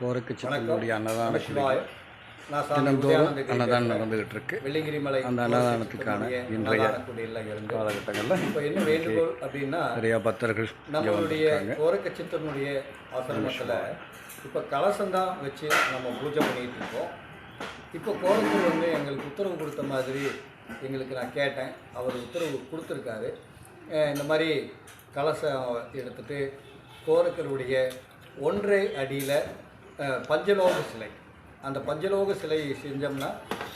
கோரக்கு சித்தனுடைய அன்னதான தினந்தோறும் அன்னதானம் நடந்துகிட்டு இருக்கு அந்த அன்னதானத்துக்கான இன்றைய காலகட்டங்களில் இப்போ என்ன வேண்டுகோள் அப்படின்னா நிறையா பக்தர்கள் நம்மளுடைய வந்திருக்காங்க. கோரக்கச்சித்தனுடைய ஆசிரமத்தில் இப்போ கலசம்தான் வச்சு நம்ம பூஜை பண்ணிட்டு இருக்கோம். இப்போ கோரக்கூர் வந்து எங்களுக்கு உத்தரவு கொடுத்த மாதிரி எங்களுக்கு நான் கேட்டேன். அவர் உத்தரவு கொடுத்துருக்காரு. இந்த மாதிரி கலசம் எடுத்துட்டு கோரக்கருடைய ஒன்றை அடியில் பஞ்சலோக சிலை. அந்த பஞ்சலோக சிலையை செஞ்சோம்னா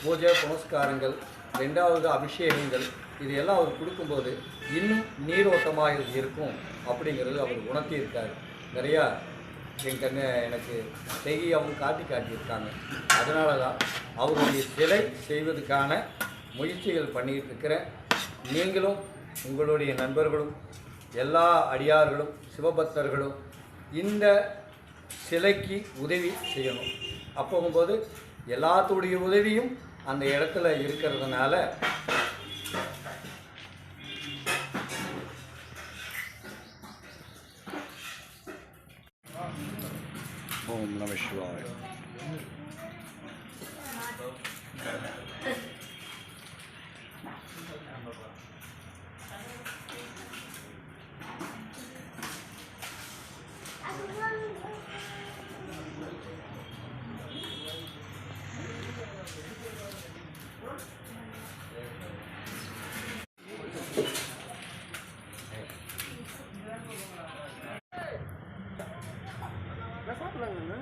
பூஜை புனஸ்காரங்கள் ரெண்டாவது அபிஷேகங்கள் இது எல்லாம் அவர் கொடுக்கும்போது இன்னும் நீரோட்டமாக இருக்கும் அப்படிங்கிறது அவர் உணர்த்தியிருக்காரு. நிறையா என் கண்ணு எனக்கு செய்கையாகவும் காட்டி காட்டியிருக்காங்க. அதனால தான் அவருடைய சிலை செய்வதற்கான முயற்சிகள் பண்ணிகிட்டு இருக்கிறேன். நீங்களும் உங்களுடைய நண்பர்களும் எல்லா அடியார்களும் சிவபக்தர்களும் இந்த சிலைக்கு உதவி செய்யணும். அப்போகும்போது எல்லாத்துடைய உதவியும் அந்த இடத்துல இருக்கிறதுனால ஓம் நம சிவாய். Nó sắp lần nữa